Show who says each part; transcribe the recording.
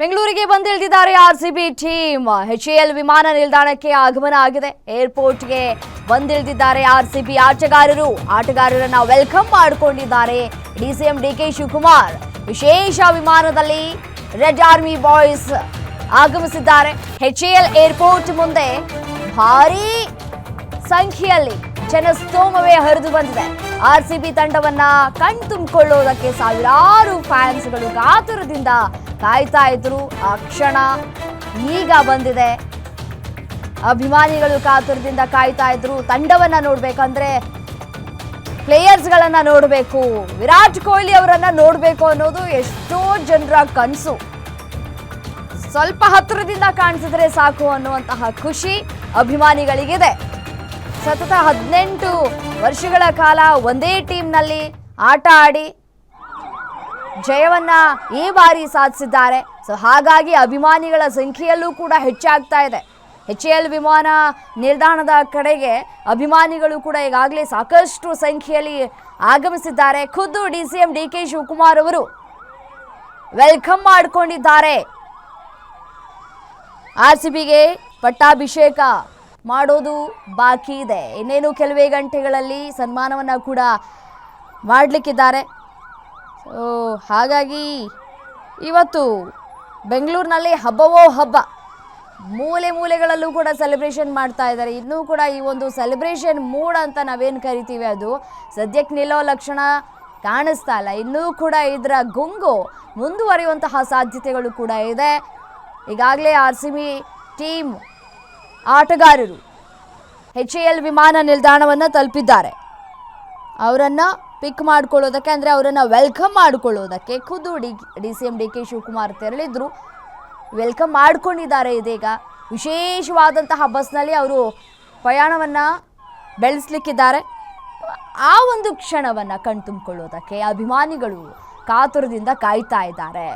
Speaker 1: ಬೆಂಗಳೂರಿಗೆ ಬಂದಿಳಿದಿದ್ದಾರೆ R C B team. L ವಿಮಾನ ನಿಲ್ದಾಣಕ್ಕೆ ಆಗಮನ ಆಗಿದೆ. ಏರ್ಪೋರ್ಟ್ಗೆ ಬಂದಿಳಿದಿದ್ದಾರೆ ಆರ್ ಸಿ ಬಿ ಆಟಗಾರರು. ಆಟಗಾರರನ್ನ ವೆಲ್ಕಮ್ ಮಾಡಿಕೊಂಡಿದ್ದಾರೆ ಡಿಸಿಎಂ ಡಿ ಕೆ ಶಿವಕುಮಾರ್. ವಿಶೇಷ ವಿಮಾನದಲ್ಲಿ ರೆಡ್ ಆರ್ಮಿ ಬಾಯ್ಸ್ ಆಗಮಿಸಿದ್ದಾರೆ. ಎಲ್ ಏರ್ಪೋರ್ಟ್ ಮುಂದೆ ಭಾರೀ ಸಂಖ್ಯೆಯಲ್ಲಿ ಜನಸ್ತೋಮವೇ ಹರಿದು ಬಂದಿದೆ. ಆರ್ ಸಿ ಬಿ ತಂಡವನ್ನ ಕಣ್ತುಂಬಿಕೊಳ್ಳುವುದಕ್ಕೆ ಸಾವಿರಾರು ಫ್ಯಾನ್ಸ್ಗಳು ಕಾತುರದಿಂದ ಕಾಯ್ತಾ ಇದ್ರು. ಆ ಕ್ಷಣ ಈಗ ಬಂದಿದೆ. ಅಭಿಮಾನಿಗಳು ಕಾತುರದಿಂದ ಕಾಯ್ತಾ ಇದ್ರು. ತಂಡವನ್ನ ನೋಡ್ಬೇಕಂದ್ರೆ ಪ್ಲೇಯರ್ಸ್ಗಳನ್ನ ನೋಡಬೇಕು. ವಿರಾಟ್ ಕೊಹ್ಲಿ ಅವರನ್ನ ನೋಡಬೇಕು ಅನ್ನೋದು ಎಷ್ಟೋ ಜನರ ಕನಸು. ಸ್ವಲ್ಪ ಹತ್ತಿರದಿಂದ ಕಾಣಿಸಿದ್ರೆ ಸಾಕು ಅನ್ನುವಂತಹ ಖುಷಿ ಅಭಿಮಾನಿಗಳಿಗಿದೆ. ಸತತ ಹದಿನೆಂಟು ವರ್ಷಗಳ ಕಾಲ ಒಂದೇ ಟೀಮ್ನಲ್ಲಿ ಆಟ ಆಡಿ ಜಯವನ್ನ ಈ ಬಾರಿ ಸಾಧಿಸಿದ್ದಾರೆ. ಸೊ ಹಾಗಾಗಿ ಅಭಿಮಾನಿಗಳ ಸಂಖ್ಯೆಯಲ್ಲೂ ಕೂಡ ಹೆಚ್ಚಾಗ್ತಾ ಇದೆ. ಎಚ್ ಎಲ್ ವಿಮಾನ ನಿಲ್ದಾಣದ ಕಡೆಗೆ ಅಭಿಮಾನಿಗಳು ಕೂಡ ಈಗಾಗಲೇ ಸಾಕಷ್ಟು ಸಂಖ್ಯೆಯಲ್ಲಿ ಆಗಮಿಸಿದ್ದಾರೆ. ಖುದ್ದು D C M D K Shivakumar ಅವರು ವೆಲ್ಕಮ್ ಮಾಡಿಕೊಂಡಿದ್ದಾರೆ. ಆರ್ ಸಿ ಬಿಗೆ ಪಟ್ಟಾಭಿಷೇಕ ಮಾಡೋದು ಬಾಕಿ ಇದೆ. ಇನ್ನೇನು ಕೆಲವೇ ಗಂಟೆಗಳಲ್ಲಿ ಸನ್ಮಾನವನ್ನು ಕೂಡ ಮಾಡಲಿಕ್ಕಿದ್ದಾರೆ. ಸೊ ಹಾಗಾಗಿ ಇವತ್ತು ಬೆಂಗಳೂರಿನಲ್ಲಿ ಹಬ್ಬವೋ ಹಬ್ಬ. ಮೂಲೆ ಮೂಲೆಗಳಲ್ಲೂ ಕೂಡ ಸೆಲೆಬ್ರೇಷನ್ ಮಾಡ್ತಾ ಇದ್ದಾರೆ. ಇನ್ನೂ ಕೂಡ ಈ ಒಂದು ಸೆಲೆಬ್ರೇಷನ್ ಮೂಡ್ ಅಂತ ನಾವೇನು ಕರಿತೀವಿ ಅದು? ಸದ್ಯಕ್ಕೆ ನಿಲ್ಲೋ ಲಕ್ಷಣ ಕಾಣಿಸ್ತಾ ಇಲ್ಲ. ಇನ್ನೂ ಕೂಡ ಇದರ ಗುಂಗು ಮುಂದುವರಿಯುವಂತಹ ಸಾಧ್ಯತೆಗಳು ಕೂಡ ಇದೆ. ಈಗಾಗಲೇ ಆರ್ ಸಿ ಟೀಮ್ ಆಟಗಾರರು ಎಚ್ ಎ ಎಲ್ ವಿಮಾನ ನಿಲ್ದಾಣವನ್ನು ತಲುಪಿದ್ದಾರೆ. ಅವರನ್ನು ಪಿಕ್ ಮಾಡ್ಕೊಳ್ಳೋದಕ್ಕೆ ಅಂದರೆ ಅವರನ್ನು ವೆಲ್ಕಮ್ ಮಾಡಿಕೊಳ್ಳೋದಕ್ಕೆ ಖುದ್ದು D D C M D K Shivakumar ತೆರಳಿದ್ರು. Welcome ಮಾಡ್ಕೊಂಡಿದ್ದಾರೆ ಇದೀಗ. ವಿಶೇಷವಾದಂತಹ ಬಸ್ನಲ್ಲಿ ಅವರು ಪ್ರಯಾಣವನ್ನು ಬೆಳೆಸಲಿಕ್ಕಿದ್ದಾರೆ. ಆ ಒಂದು ಕ್ಷಣವನ್ನು ಕಣ್ತುಂಬಿಕೊಳ್ಳೋದಕ್ಕೆ ಅಭಿಮಾನಿಗಳು ಕಾತುರದಿಂದ ಕಾಯ್ತಾ ಇದ್ದಾರೆ.